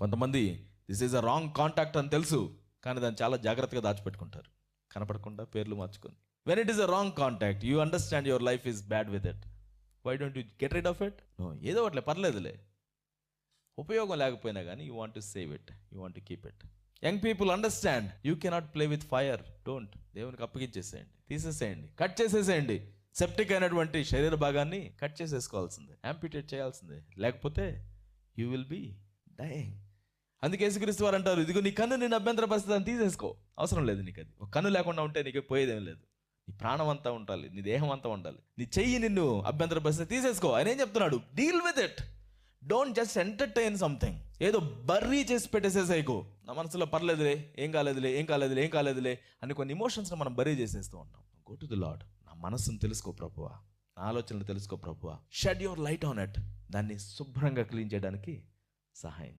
కొంతమంది this is a wrong contact అని తెలుసు కానీ దాన్ని చాలా జాగ్రత్తగా దాచిపెట్టుకుంటారు. కనపడకుండా పేర్లు మార్చుకొని. When it is a wrong contact you understand your life is bad with it why don't you get rid of it no ఏదో ఒకటి పర్లేదులే. ఉపయోగం లేకపోయినా కానీ you want to save it you want to keep it young people understand you cannot play with fire don't దేవునికి అప్పగించేసేయండి తీసేసేయండి cut చేసేసేయండి. సెప్టిక్ అయినటువంటి శరీర భాగాన్ని కట్ చేసేసుకోవాల్సిందే యాంపిటేట్ చేయాల్సిందే. లేకపోతే యూ విల్ బీ డైయింగ్ అందుకే యేసుక్రీస్తు వారు అంటారు ఇదిగో నీ కన్ను నేను అభ్యంతర పరిస్థితి తీసేసుకో. అవసరం లేదు నీకు అది ఒక కన్ను లేకుండా ఉంటే నీకు పోయేదేం లేదు. నీ ప్రాణం అంతా ఉండాలి నీ దేహం అంతా ఉండాలి. నీ చెయ్యి నిన్ను అభ్యంతర పరిస్థితి తీసేసుకో. ఆయన ఏం చెప్తున్నాడు? Deal with it don't just entertain something ఏదో బర్రీ చేసి పెట్టేసేసేకు నా మనసులో పర్లేదులే ఏం కాలేదులే ఏం కాలేదులే ఏం కాలేదులే అని కొన్ని ఎమోషన్స్ని మనం బర్రీ చేసేస్తూ ఉంటాం. గో టు ది లాడ్ నా మనసును తెలుసుకో ప్రభువా. నా ఆలోచనలు తెలుసుకో ప్రభువా. Shed your light on it దాన్ని శుభ్రంగా క్లీన్ చేయడానికి సహాయం